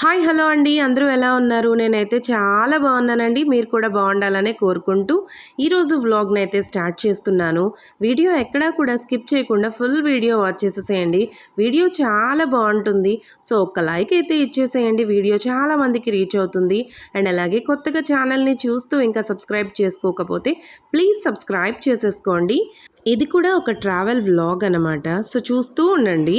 Hi hello అండి. అందరూ ఎలా ఉన్నారు? నేనైతే చాలా బాగున్నానండి. మీరు కూడా బాగుండాలనే కోరుకుంటూ ఈరోజు వ్లాగ్ని అయితే స్టార్ట్ చేస్తున్నాను. వీడియో ఎక్కడా కూడా స్కిప్ చేయకుండా ఫుల్ వీడియో వాచ్ చేసేసేయండి. వీడియో చాలా బాగుంటుంది. సో ఒక్క లైక్ అయితే ఇచ్చేసేయండి. వీడియో చాలా మందికి రీచ్ అవుతుంది. అండ్ అలాగే కొత్తగా ఛానల్ని చూస్తూ ఇంకా సబ్స్క్రైబ్ చేసుకోకపోతే ప్లీజ్ సబ్స్క్రైబ్ చేసేసుకోండి. ఇది కూడా ఒక ట్రావెల్ వ్లాగ్ అనమాట సో చూస్తూ ఉండండి.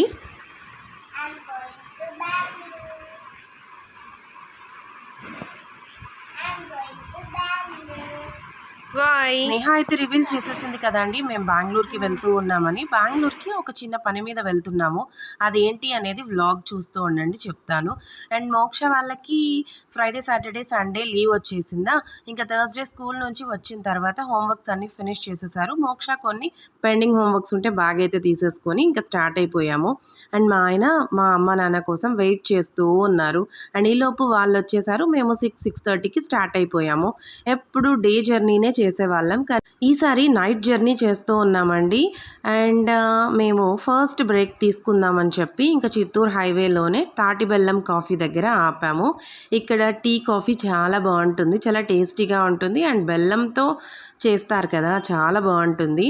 హాయ్. స్నేహ అయితే రివీల్ చేసేసింది కదండి. మేము బెంగళూరుకి వెళ్తూ ఉన్నామని. బెంగళూరుకి ఒక చిన్న పని మీద వెళ్తున్నాము. అదేంటి అనేది వ్లాగ్ చూస్తూ ఉండండి చెప్తాను. అండ్ మోక్ష వాళ్ళకి ఫ్రైడే సాటర్డే సండే లీవ్ వచ్చేసిందా? ఇంకా థర్స్డే స్కూల్ నుంచి వచ్చిన తర్వాత హోంవర్క్స్ అన్ని ఫినిష్ చేసేసారు. మోక్ష కొన్ని పెండింగ్ హోంవర్క్స్ ఉంటే బాగా అయితే తీసేసుకొని ఇంకా స్టార్ట్ అయిపోయాము. అండ్ మా ఆయన మా అమ్మ నాన్న కోసం వెయిట్ చేస్తూ ఉన్నారు. అండ్ ఈలోపు వాళ్ళు వచ్చేసారు. మేము సిక్స్ సిక్స్ థర్టీకి స్టార్ట్ అయిపోయాము. ఎప్పుడు డే జర్నీనే చేసేవాళ్ళం కానీ ఈసారి నైట్ జర్నీ చేస్తూ ఉన్నామండి. అండ్ మేము ఫస్ట్ బ్రేక్ తీసుకుందామని చెప్పి ఇంకా చిత్తూరు హైవేలోనే తాటి బెల్లం కాఫీ దగ్గర ఆపాము. ఇక్కడ టీ కాఫీ చాలా బాగుంటుంది చాలా టేస్టీగా ఉంటుంది. అండ్ బెల్లంతో చేస్తారు కదా చాలా బాగుంటుంది.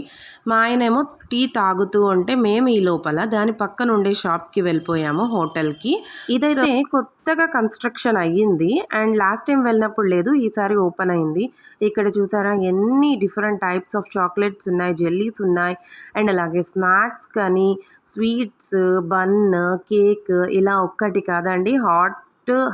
మా ఆయనేమో టీ తాగుతూ ఉంటే మేము ఈ లోపల దాని పక్కన ఉండే షాప్కి వెళ్ళిపోయాము హోటల్కి. ఇదైతే కొత్తగా కన్స్ట్రక్షన్ అయ్యింది అండ్ లాస్ట్ టైం వెళ్ళినప్పుడు లేదు ఈసారి ఓపెన్ అయింది. ఇక్కడ చూసారా ఎన్ని డిఫరెంట్ టైప్స్ ఆఫ్ చాక్లెట్స్ ఉన్నాయి జెల్లీస్ ఉన్నాయి అండ్ అలాగే స్నాక్స్ కానీ స్వీట్స్ బన్ కేక్ ఇలా ఒక్కటి కాదండి హాట్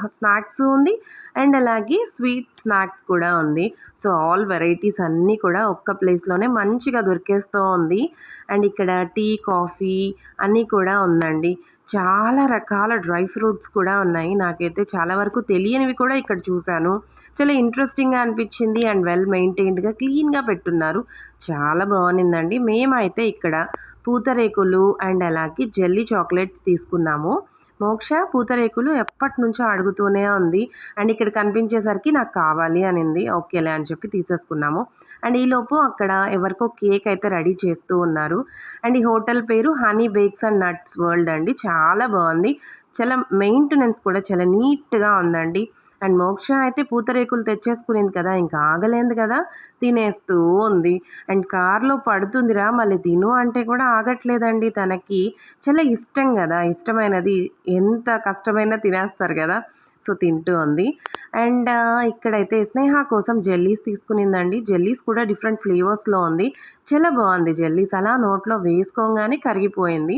స్నాక్స్ ఉంది. అండ్ అలాగే స్వీట్ స్నాక్స్ కూడా ఉంది. సో ఆల్ వెరైటీస్ అన్నీ కూడా ఒక్క ప్లేస్లోనే మంచిగా దొరికేస్తూ ఉంది. అండ్ ఇక్కడ టీ కాఫీ అన్నీ కూడా ఉందండి. చాలా రకాల డ్రై ఫ్రూట్స్ కూడా ఉన్నాయి. నాకైతే చాలా వరకు తెలియనివి కూడా ఇక్కడ చూశాను. చాలా ఇంట్రెస్టింగ్గా అనిపించింది అండ్ వెల్ మెయింటైన్డ్గా క్లీన్గా పెట్టున్నారు. చాలా బాగుందండి. మేమైతే ఇక్కడ పూతరేకులు అండ్ అలాగే జెల్లీ చాక్లెట్స్ తీసుకున్నాము. మోక్ష పూతరేకులు ఎప్పటి నుంచో అడుగుతూనే ఉంది. అండ్ ఇక్కడ కనిపించేసరికి నాకు కావాలి అనింది. ఓకేలే అని చెప్పి తీసేసుకున్నాము. అండ్ ఈలోపు అక్కడ ఎవరికో కేక్ అయితే రెడీ చేస్తూ ఉన్నారు. అండ్ ఈ హోటల్ పేరు honey bakes and nuts world అండి. చాలా బాగుంది. చాలా మెయింటెనెన్స్ కూడా చాలా నీట్గా ఉందండి. అండ్ మోక్ష అయితే పూతరేకులు తెచ్చేసుకునేది కదా ఇంకా ఆగలేదు కదా తినేస్తూ ఉంది. అండ్ కార్లో పడుతుందిరా మళ్ళీ తిను అంటే కూడా ఆగట్లేదండి తనకి. చాలా ఇష్టం కదా ఇష్టమైనది ఎంత కష్టమైనా తినేస్తారు కదా. సో తింటూ ఉంది. అండ్ ఇక్కడైతే స్నేహ కోసం జెల్లీస్ తీసుకునిందండి. జెల్లీస్ కూడా డిఫరెంట్ ఫ్లేవర్స్లో ఉంది. చాలా బాగుంది జెల్లీస్. అలా నోట్లో వేసుకోగానే కరిగిపోయింది.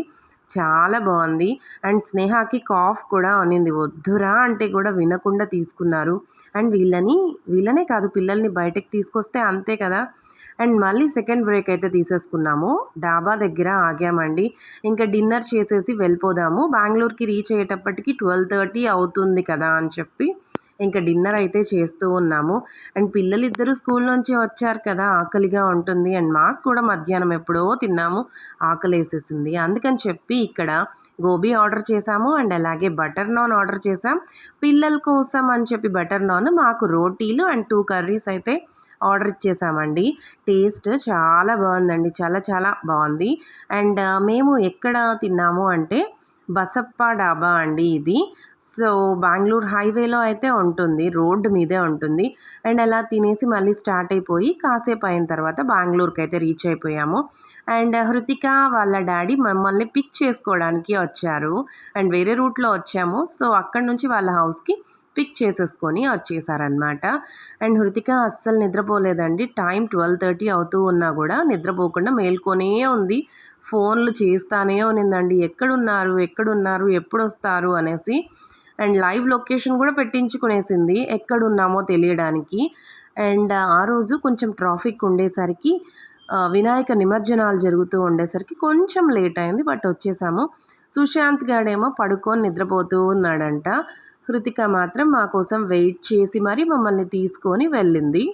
చాలా బాగుంది. అండ్ స్నేహాకి కాఫ్ కూడా అనింది. వద్దురా అంటే కూడా వినకుండా తీసుకున్నారు. అండ్ వీళ్ళని వీళ్ళనే కాదు పిల్లల్ని బయటకు తీసుకొస్తే అంతే కదా. అండ్ మళ్ళీ సెకండ్ బ్రేక్ అయితే తీసేసుకున్నాము. డాబా దగ్గర ఆగామండి. ఇంకా డిన్నర్ చేసేసి వెళ్ళిపోదాము. బెంగళూరుకి రీచ్ అయ్యేటప్పటికి ట్వెల్వ్ థర్టీ అవుతుంది కదా అని చెప్పి ఇంకా డిన్నర్ అయితే చేస్తూ ఉన్నాము. అండ్ పిల్లలు ఇద్దరు స్కూల్ నుంచి వచ్చారు కదా ఆకలిగా ఉంటుంది. అండ్ మాకు కూడా మధ్యాహ్నం ఎప్పుడో తిన్నాము. ఆకలి వేసేసింది అందుకని చెప్పి ఇక్కడ గోబీ ఆర్డర్ చేసాము అండ్ అలాగే బటర్ నాన్ ఆర్డర్ చేసాం పిల్లల కోసం అని చెప్పి బటర్ నాన్ మాకు రోటీలు అండ్ టూ కర్రీస్ అయితే ఆర్డర్ ఇచ్చేసామండి టేస్ట్ చాలా బాగుందండి. చాలా చాలా బాగుంది. అండ్ మేము ఎక్కడ తిన్నాము అంటే బసప్ప డాబా అండి ఇది. సో బెంగళూరు హైవేలో అయితే ఉంటుంది. రోడ్డు మీదే ఉంటుంది. అండ్ అలా తినేసి మళ్ళీ స్టార్ట్ అయిపోయి కాసేపు అయిన తర్వాత బెంగళూరుకి అయితే రీచ్ అయిపోయాము. అండ్ హృతిక వాళ్ళ డాడీ మమ్మల్ని పిక్ చేసుకోవడానికి వచ్చారు. అండ్ వేరే రూట్లో వచ్చాము. సో అక్కడ నుంచి వాళ్ళ హౌస్కి పిక్ చేసేసుకొని వచ్చేసారనమాట అండ్ హృతిక అస్సలు నిద్రపోలేదండి. టైం ట్వెల్వ్ థర్టీ అవుతూ ఉన్నా కూడా నిద్రపోకుండా మేల్కొనే ఉంది. ఫోన్లు చేస్తానే ఉన్నిందండి. ఎక్కడున్నారు? ఎక్కడున్నారు? ఎప్పుడు వస్తారు అనేసి. అండ్ లైవ్ లొకేషన్ కూడా పెట్టించుకునేసింది. ఎక్కడున్నామో తెలియడానికి. అండ్ ఆ రోజు కొంచెం ట్రాఫిక్ ఉండేసరికి వినాయక నిమజ్జనాలు జరుగుతూ ఉండేసరికి కొంచెం లేట్ అయింది. బట్ వచ్చేసాము. సుశాంత్ గాడేమో పడుకొని నిద్రపోతూ ఉన్నాడంట. హృతిక మాత్రం మా కోసం వెయిట్ చేసి మరీ మమ్మల్ని తీసుకొని వెళ్ళింది.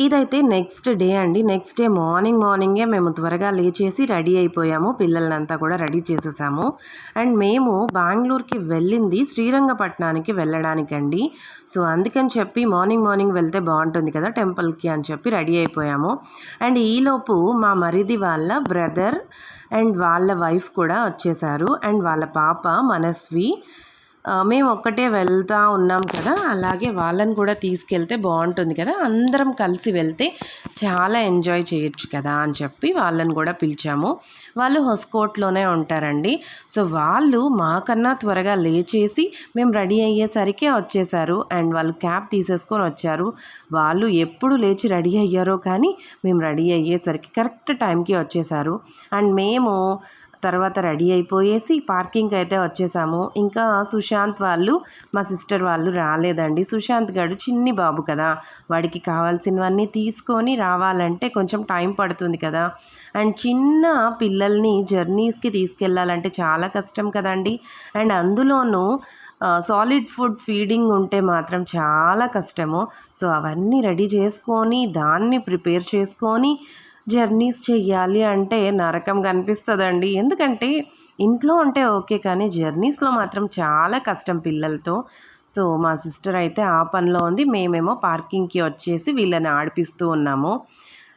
ఇదైతే నెక్స్ట్ డే అండి. నెక్స్ట్ డే మార్నింగ్ మార్నింగే మేము త్వరగా లేచేసి రెడీ అయిపోయాము. పిల్లలంతా కూడా రెడీ చేసేసాము. అండ్ మేము బెంగళూరుకి వెళ్ళింది శ్రీరంగపట్నానికి వెళ్ళడానికండి. సో అందుకని చెప్పి మార్నింగ్ మార్నింగ్ వెళ్తే బాగుంటుంది కదా టెంపుల్కి అని చెప్పి రెడీ అయిపోయాము. అండ్ ఈలోపు మా మరిది వాళ్ళ బ్రదర్ అండ్ వాళ్ళ వైఫ్ కూడా వచ్చేసారు. అండ్ వాళ్ళ పాప మనస్వి మేము ఒక్కటే వెళ్తా ఉన్నాం కదా అలాగే వాళ్ళని కూడా తీసుకెళ్తే బాగుంటుంది కదా. అందరం కలిసి వెళ్తే చాలా ఎంజాయ్ చేయొచ్చు కదా అని చెప్పి వాళ్ళని కూడా పిలిచాము. వాళ్ళు హొస్కోట్లోనే ఉంటారండి. సో వాళ్ళు మాకన్నా త్వరగా లేచేసి మేము రెడీ అయ్యేసరికి వచ్చేసారు అండ్ వాళ్ళు క్యాబ్ తీసేసుకొని వచ్చారు. వాళ్ళు ఎప్పుడు లేచి రెడీ అయ్యారో కానీ మేము రెడీ అయ్యేసరికి కరెక్ట్ టైంకి వచ్చేసారు అండ్ మేము తర్వాత రెడీ అయిపోయేసి పార్కింగ్కి అయితే వచ్చేసాము. ఇంకా సుశాంత్ వాళ్ళు మా సిస్టర్ వాళ్ళు రాలేదండి. సుశాంత్ గారు చిన్ని బాబు కదా. వాడికి కావాల్సినవన్నీ తీసుకొని రావాలంటే కొంచెం టైం పడుతుంది కదా. అండ్ చిన్న పిల్లల్ని జర్నీస్కి తీసుకెళ్ళాలంటే చాలా కష్టం కదండి. అండ్ అందులోనూ సాలిడ్ ఫుడ్ ఫీడింగ్ ఉంటే మాత్రం చాలా కష్టము. సో అవన్నీ రెడీ చేసుకొని దాన్ని ప్రిపేర్ చేసుకొని జర్నీస్ చెయ్యాలి అంటే నరకం కనిపిస్తుందండి. ఎందుకంటే ఇంట్లో ఉంటే ఓకే కానీ జర్నీస్లో మాత్రం చాలా కష్టం పిల్లలతో. సో మా సిస్టర్ అయితే ఆ పనిలో ఉంది. మేమేమో పార్కింగ్కి వచ్చేసి వీళ్ళని ఆడిపిస్తూ ఉన్నాము.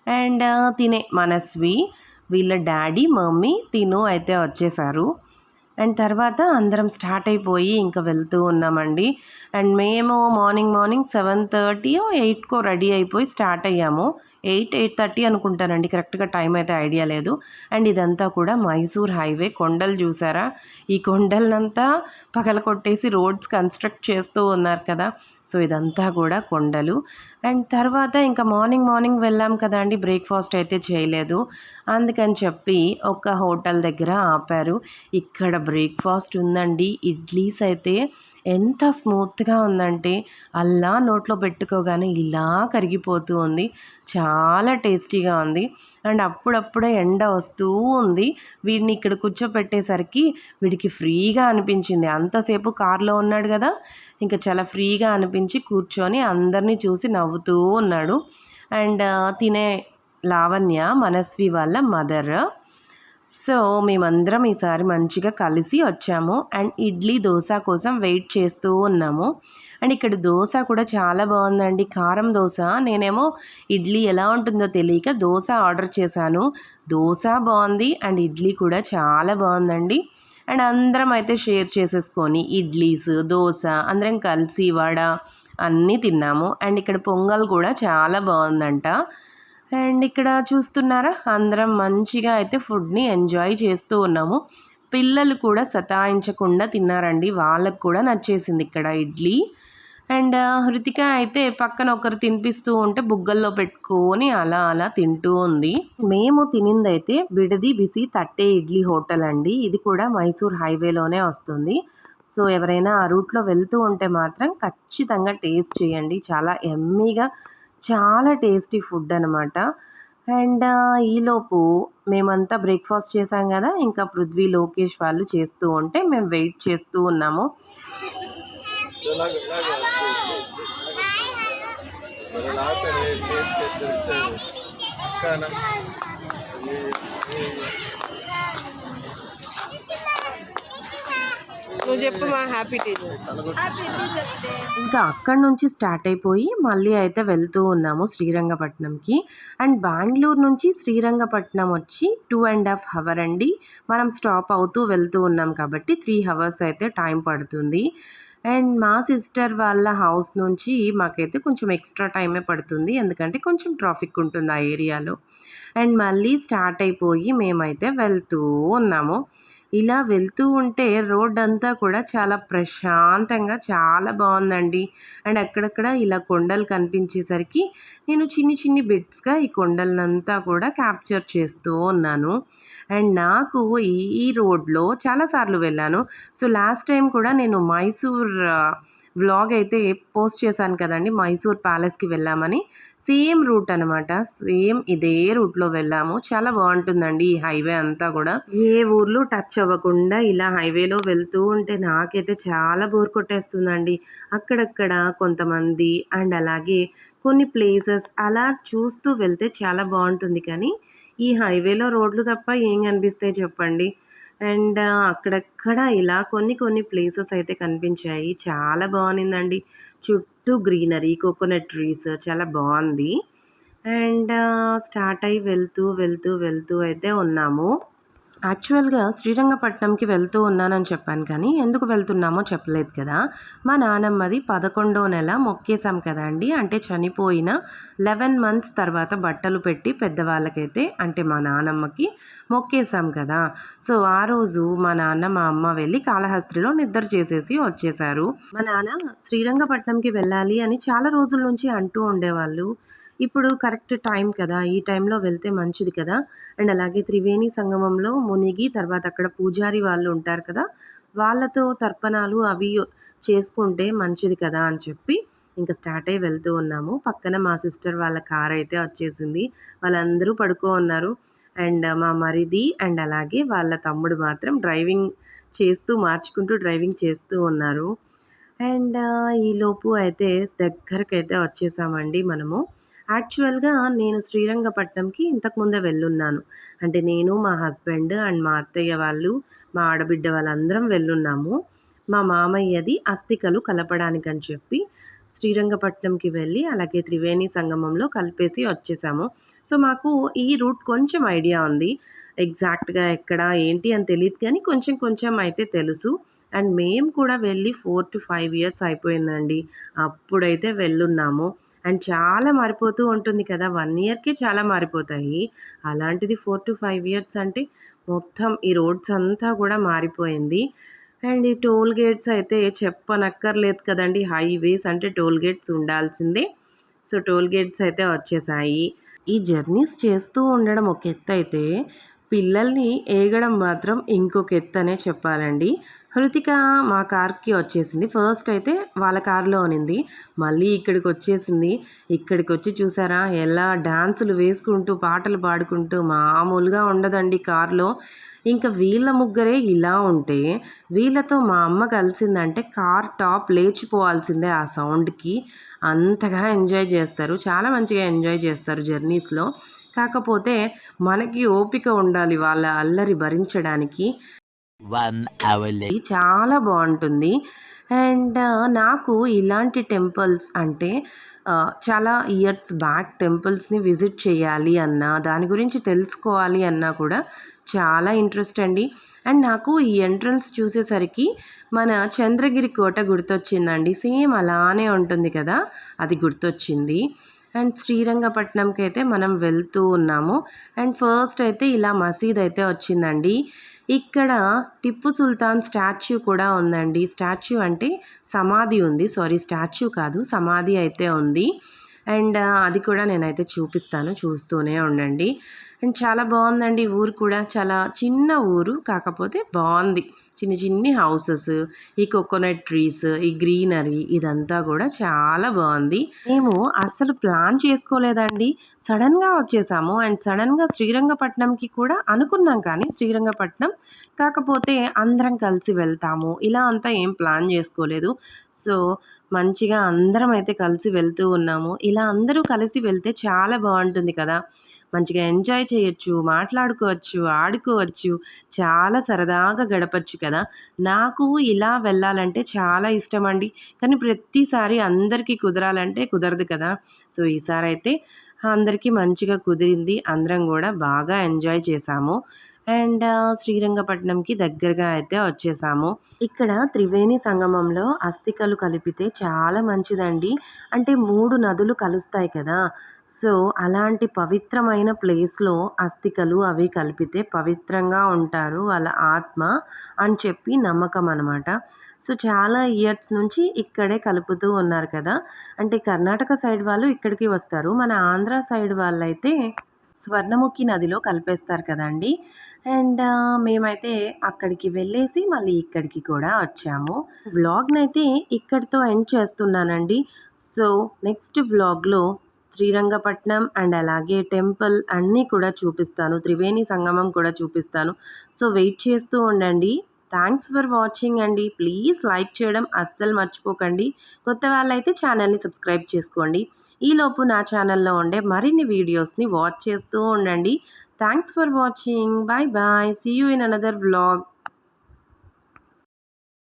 అండ్ తినే మనస్వి వీళ్ళ డాడీ మమ్మీ తిను అయితే వచ్చేసారు. అండ్ తర్వాత అందరం స్టార్ట్ అయిపోయి ఇంకా వెళ్తూ ఉన్నామండి. అండ్ మేము మార్నింగ్ మార్నింగ్ సెవెన్ థర్టీ ఎయిట్కో రెడీ అయిపోయి స్టార్ట్ అయ్యాము. ఎయిట్ ఎయిట్ థర్టీ అనుకుంటానండి. కరెక్ట్గా టైం అయితే ఐడియా లేదు. అండ్ ఇదంతా కూడా మైసూర్ హైవే. కొండలు చూసారా? ఈ కొండలనంతా పగల కొట్టేసి రోడ్స్ కన్స్ట్రక్ట్ చేస్తూ ఉన్నారు కదా. సో ఇదంతా కూడా కొండలు. అండ్ తర్వాత ఇంకా మార్నింగ్ మార్నింగ్ వెళ్ళాం కదా అండి. బ్రేక్ఫాస్ట్ అయితే చేయలేదు. అందుకని చెప్పి ఒక హోటల్ దగ్గర ఆపారు. ఇక్కడ బ్రేక్ఫాస్ట్ ఉందండి. ఇడ్లీస్ అయితే ఎంత స్మూత్గా ఉందంటే అల్లా నోట్లో పెట్టుకోగానే ఇలా కరిగిపోతూ ఉంది. చాలా టేస్టీగా ఉంది. అండ్ అప్పుడప్పుడే ఎండ వస్తూ ఉంది. వీడిని ఇక్కడ కూర్చోపెట్టేసరికి వీడికి ఫ్రీగా అనిపించింది. అంతసేపు కారులో ఉన్నాడు కదా ఇంకా చాలా ఫ్రీగా అనిపించి కూర్చొని అందరినీ చూసి నవ్వుతూ ఉన్నాడు. అండ్ తినే లావణ్య మనస్వి వాళ్ళ మదర్ సో మేమందరం ఈసారి మంచిగా కలిసి వచ్చాము. అండ్ ఇడ్లీ దోశ కోసం వెయిట్ చేస్తూ ఉన్నాము. అండ్ ఇక్కడ దోశ కూడా చాలా బాగుందండి. కారం దోశ. నేనేమో ఇడ్లీ ఎలా ఉంటుందో తెలియక దోశ ఆర్డర్ చేశాను. దోశ బాగుంది. అండ్ ఇడ్లీ కూడా చాలా బాగుందండి. అండ్ అందరం అయితే షేర్ చేసేసుకొని ఇడ్లీస్ దోశ అందరం కలిసి వడ అన్నీ తిన్నాము. అండ్ ఇక్కడ పొంగల్ కూడా చాలా బాగుందంట. అండ్ ఇక్కడ చూస్తున్నారా? అందరం మంచిగా అయితే ఫుడ్ని ఎంజాయ్ చేస్తూ ఉన్నాము. పిల్లలు కూడా సతాయించకుండా తిన్నారండి. వాళ్ళకు కూడా నచ్చేసింది ఇక్కడ ఇడ్లీ. అండ్ హృతిక అయితే పక్కన ఒకరు తినిపిస్తూ ఉంటే బుగ్గల్లో పెట్టుకొని అలా అలా తింటూ ఉంది. మేము తినిందైతే బిడది బిసి తట్టే ఇడ్లీ హోటల్ అండి. ఇది కూడా మైసూర్ హైవేలోనే వస్తుంది. సో ఎవరైనా ఆ రూట్లో వెళ్తూ ఉంటే మాత్రం ఖచ్చితంగా టేస్ట్ చేయండి. చాలా ఎమ్మీగా చాలా టేస్టీ ఫుడ్ అనమాట అండ్ ఈలోపు మేమంతా బ్రేక్ఫాస్ట్ చేసాం కదా ఇంకా పృథ్వీ లోకేష్ వాళ్ళు చేస్తూ ఉంటే మేము వెయిట్ చేస్తూ ఉన్నాము లాగా లాగా మరి లాగా టేస్ట్ చేస్తే కానీ నువ్వు చెప్పు మా హ్యాపీ టీచర్స్ ఇంకా అక్కడి నుంచి స్టార్ట్ అయిపోయి మళ్ళీ అయితే వెళ్తూ ఉన్నాము శ్రీరంగపట్నంకి. అండ్ బెంగళూరు నుంచి శ్రీరంగపట్నం వచ్చి టూ అండ్ హాఫ్ అవర్ అండి. మనం స్టాప్ అవుతూ వెళ్తూ ఉన్నాం కాబట్టి త్రీ అవర్స్ అయితే టైం పడుతుంది. అండ్ మా సిస్టర్ వాళ్ళ హౌస్ నుంచి మాకైతే కొంచెం ఎక్స్ట్రా టైమే పడుతుంది. ఎందుకంటే కొంచెం ట్రాఫిక్ ఉంటుంది ఆ ఏరియాలో అండ్ మళ్ళీ స్టార్ట్ అయిపోయి మేమైతే వెళ్తూ ఉన్నాము. ఇలా వెళ్తూ ఉంటే రోడ్ అంతా కూడా చాలా ప్రశాంతంగా చాలా బాగుందండి. అండ్ అక్కడక్కడ ఇలా కొండలు కనిపించేసరికి నేను చిన్ని చిన్ని బిట్స్గా ఈ కొండలనంతా కూడా క్యాప్చర్ చేస్తూ ఉన్నాను. అండ్ నాకు ఈ ఈ రోడ్లో చాలాసార్లు వెళ్ళాను. సో లాస్ట్ టైం కూడా నేను మైసూర్ వ్లాగ్ అయితే పోస్ట్ చేశాను కదండి. మైసూర్ ప్యాలెస్కి వెళ్ళామని. సేమ్ రూట్ అనమాట సేమ్ ఇదే రూట్లో వెళ్ళాము. చాలా బాగుంటుందండి ఈ హైవే అంతా కూడా. ఏ ఊర్లు టచ్ అవ్వకుండా ఇలా హైవేలో వెళ్తూ ఉంటే నాకైతే చాలా బోర్ కొట్టేస్తుందండి. అక్కడక్కడ కొంతమంది అండ్ అలాగే కొన్ని ప్లేసెస్ అలా చూస్తూ వెళ్తే చాలా బాగుంటుంది. కానీ ఈ హైవేలో రోడ్లు తప్ప ఏం కనిపిస్తాయి చెప్పండి? అండ్ అక్కడక్కడ ఇలా కొన్ని కొన్ని ప్లేసెస్ అయితే కనిపించాయి. చాలా బాగుందండి. చుట్టూ గ్రీనరీ కోకోనట్ ట్రీస్ చాలా బాగుంది. అండ్ స్టార్ట్ అయ్యి వెళ్తూ వెళ్తూ వెళ్తూ అయితే ఉన్నాము. యాక్చువల్గా శ్రీరంగపట్నంకి వెళ్తూ ఉన్నానని చెప్పాను కానీ ఎందుకు వెళ్తున్నామో చెప్పలేదు కదా. మా నానమ్మది పదకొండో నెల మొక్కేసాం అండి. అంటే చనిపోయిన లెవెన్ మంత్స్ తర్వాత బట్టలు పెట్టి పెద్దవాళ్ళకైతే అంటే మా నానమ్మకి మొక్కేసాం కదా. సో ఆ రోజు మా నాన్న మా అమ్మ వెళ్ళి కాళహస్త్రిలో నిద్ర చేసేసి వచ్చేసారు మా నాన్న శ్రీరంగపట్నంకి వెళ్ళాలి అని చాలా రోజుల నుంచి అంటూ ఉండేవాళ్ళు. ఇప్పుడు కరెక్ట్ టైం కదా. ఈ టైంలో వెళ్తే మంచిది కదా. అండ్ అలాగే త్రివేణి సంగమంలో మునిగి తర్వాత అక్కడ పూజారి వాళ్ళు ఉంటారు కదా వాళ్ళతో తర్పణాలు అవి చేసుకుంటే మంచిది కదా అని చెప్పి ఇంకా స్టార్ట్ అయ్యి వెళ్తూ ఉన్నాము. పక్కన మా సిస్టర్ వాళ్ళ కార్ అయితే వచ్చేసింది. వాళ్ళందరూ పడుకో ఉన్నారు. అండ్ మా మరిది అండ్ అలాగే వాళ్ళ తమ్ముడు మాత్రం డ్రైవింగ్ చేస్తూ మార్చుకుంటూ డ్రైవింగ్ చేస్తూ ఉన్నారు. అండ్ ఈలోపు అయితే దగ్గరకైతే వచ్చేసామండి మనము. యాక్చువల్గా నేను శ్రీరంగపట్నంకి ఇంతకుముందే వెళ్ళున్నాను. అంటే నేను మా హస్బెండ్ అండ్ మా అత్తయ్య వాళ్ళు మా ఆడబిడ్డ వాళ్ళందరం వెళ్ళున్నాము. మా మామయ్యది అస్థికలు కలపడానికని చెప్పి శ్రీరంగపట్నంకి వెళ్ళి అలాగే త్రివేణి సంగమంలో కలిపేసి వచ్చేసాము. సో మాకు ఈ రూట్ కొంచెం ఐడియా ఉంది. ఎగ్జాక్ట్గా ఎక్కడ ఏంటి అని తెలియదు కానీ కొంచెం కొంచెం అయితే తెలుసు. అండ్ మేము కూడా వెళ్ళి ఫోర్ టు ఫైవ్ ఇయర్స్ అయిపోయిందండి. అప్పుడైతే వెళ్ళున్నాము. అండ్ చాలా మారిపోతూ ఉంటుంది కదా. వన్ ఇయర్కే చాలా మారిపోతాయి. అలాంటిది ఫోర్ టు ఫైవ్ ఇయర్స్ అంటే మొత్తం ఈ రోడ్స్ అంతా కూడా మారిపోయింది. అండ్ ఈ టోల్ గేట్స్ అయితే చెప్పనక్కర్లేదు కదండి. హైవేస్ అంటే టోల్ గేట్స్ ఉండాల్సిందే. సో టోల్ గేట్స్ అయితే వచ్చేసాయి. ఈ జర్నీస్ చేస్తూ ఉండడం ఒక ఎత్తు అయితే పిల్లల్ని ఏగడం మాత్రం ఇంకొక ఎత్తనే చెప్పాలండి. హృతిక మా కార్కి వచ్చేసింది. ఫస్ట్ అయితే వాళ్ళ కార్లో ఉనింది మళ్ళీ ఇక్కడికి వచ్చేసింది. ఇక్కడికి వచ్చి చూసారా? ఎలా డాన్సులు వేసుకుంటూ పాటలు పాడుకుంటూ మామూలుగా ఉండదండి కార్లో. ఇంకా వీళ్ళ ముగ్గురే ఇలా ఉంటే వీళ్ళతో మా అమ్మ కలిసిందంటే కార్ టాప్ లేచిపోవాల్సిందే ఆ సౌండ్కి. అంతగా ఎంజాయ్ చేస్తారు. చాలా మంచిగా ఎంజాయ్ చేస్తారు జర్నీస్లో. కాకపోతే మనకి ఓపిక ఉండాలి వాళ్ళ అల్లరి భరించడానికి. చాలా బాగుంటుంది. అండ్ నాకు ఇలాంటి టెంపుల్స్ అంటే చాలా ఇయర్స్ బ్యాక్ టెంపుల్స్ని విజిట్ చేయాలి అన్నా దాని గురించి తెలుసుకోవాలి అన్నా కూడా చాలా ఇంట్రెస్ట్ అండి. అండ్ నాకు ఈ ఎంట్రన్స్ చూసేసరికి మన చంద్రగిరి కోట గుర్తొచ్చిందండి. సేమ్ అలానే ఉంటుంది కదా అది గుర్తొచ్చింది. అండ్ శ్రీరంగపట్నంకి అయితే మనం వెళ్తూ ఉన్నాము. అండ్ ఫస్ట్ అయితే ఇలా మసీద్ అయితే వచ్చిందండి. ఇక్కడ టిప్పు సుల్తాన్ స్టాచ్యూ కూడా ఉందండి. స్టాచ్యూ అంటే సమాధి ఉంది. సారీ స్టాచ్యూ కాదు సమాధి అయితే ఉంది. అండ్ అది కూడా నేనైతే చూపిస్తాను. చూస్తూనే ఉండండి. అండ్ చాలా బాగుందండి ఊరు కూడా. చాలా చిన్న ఊరు కాకపోతే బాగుంది. చిన్న చిన్ని హౌసెస్ ఈ కోకోనట్ ట్రీస్ ఈ గ్రీనరీ ఇదంతా కూడా చాలా బాగుంది. మేము అస్సలు ప్లాన్ చేసుకోలేదండి. సడన్గా వచ్చేసాము. అండ్ సడన్గా శ్రీరంగపట్నంకి కూడా అనుకున్నాం కానీ శ్రీరంగపట్నం కాకపోతే అందరం కలిసి వెళ్తాము. ఇలా అంతా ఏం ప్లాన్ చేసుకోలేదు. సో మంచిగా అందరం అయితే కలిసి వెళ్తూ ఉన్నాము. ఇలా అందరూ కలిసి వెళ్తే చాలా బాగుంటుంది కదా. మంచిగా ఎంజాయ్ చేయొచ్చు మాట్లాడుకోవచ్చు ఆడుకోవచ్చు చాలా సరదాగా గడపచ్చు కదా. నాకు ఇలా వెళ్ళాలంటే చాలా ఇష్టం అండి కానీ ప్రతిసారి అందరికీ కుదరాలంటే కుదరదు కదా. సో ఈసారి అయితే అందరికీ మంచిగా కుదిరింది. అందరం కూడా బాగా ఎంజాయ్ చేసాము అండ్ శ్రీరంగపట్నంకి దగ్గరగా అయితే వచ్చేసాము. ఇక్కడ త్రివేణి సంగమంలో అస్థికలు కలిపితే చాలా మంచిదండి. అంటే మూడు నదులు కలుస్తాయి కదా. సో అలాంటి పవిత్రమైన ప్లేస్లో అస్థికలు అవి కలిపితే పవిత్రంగా ఉంటారు వాళ్ళ ఆత్మ అని చెప్పి నమ్మకం అనమాట సో చాలా ఇయర్స్ నుంచి ఇక్కడే కలుపుతూ ఉన్నారు కదా. అంటే కర్ణాటక సైడ్ వాళ్ళు ఇక్కడికి వస్తారు. మన ఆంధ్ర సైడ్ వాళ్ళైతే స్వర్ణముఖి నదిలో కలిపేస్తారు కదండి. అండ్ మేమైతే అక్కడికి వెళ్ళేసి మళ్ళీ ఇక్కడికి కూడా వచ్చాము. వ్లాగ్ని అయితే ఇక్కడితో ఎండ్ చేస్తున్నానండి. సో నెక్స్ట్ వ్లాగ్లో శ్రీరంగపట్నం అండ్ అలాగే టెంపుల్ అన్నీ కూడా చూపిస్తాను. త్రివేణి సంగమం కూడా చూపిస్తాను. సో వెయిట్ చేస్తూ ఉండండి. థ్యాంక్స్ ఫర్ వాచింగ్ అండి. ప్లీజ్ లైక్ చేయడం అస్సలు మర్చిపోకండి. కొత్త వాళ్ళైతే ఛానల్ని సబ్స్క్రైబ్ చేసుకోండి. ఈలోపు నా ఛానల్లో ఉండే మరిన్ని వీడియోస్ని వాచ్ చేస్తూ ఉండండి. Thanks for watching bye bye see you in another vlog